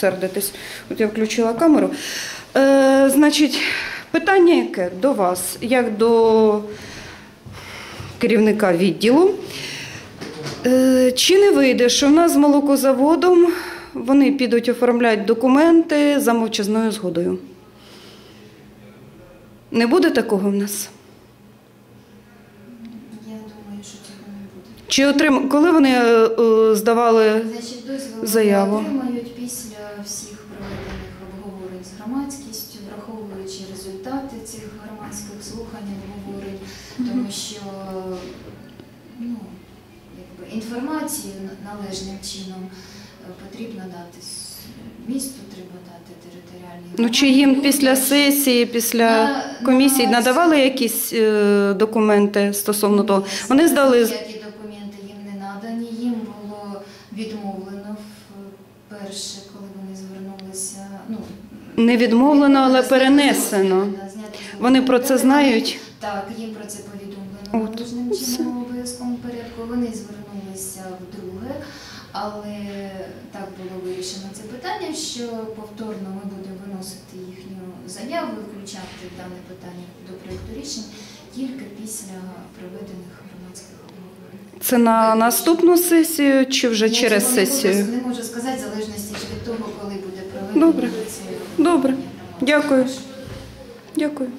сердитесь. От я включила камеру. Е, значить, питання яке до вас, як до керівника відділу. Е, Чи не вийде, що в нас з молокозаводом вони підуть оформляти документи за мовчазною згодою? Не буде такого в нас? Я думаю, що цього не буде. Чи отрим... коли вони е, е, здавали Значить, дозвіл Заяву. вони отримають громадськістю, враховуючи результати цих громадських слухань, обговорень, тому що ну, якби, інформацію належним чином е, потрібно дати місту, треба дати територіальній Ну чи їм після сесії, після комісії на- надавали якісь е, документи стосовно того? Вони здали Ніякі документи їм не надані. Їм було відмовлено вперше, коли вони звернулися. Ну, не відмовлено, але перенесено. Вони про це знають. Так, їм про це повідомлено належним чином обов'язковому порядку. Вони звернулися вдруге, але так було вирішено це питання, що повторно ми будемо виносити дане питання до проєкту рішень тільки після проведених громадських обговорень. Це на наступну сесію чи вже Я через цього не можу- сесію? Не можу сказати, в залежності від того, коли буде проведено Добре. Добре. Дякую. Дякую.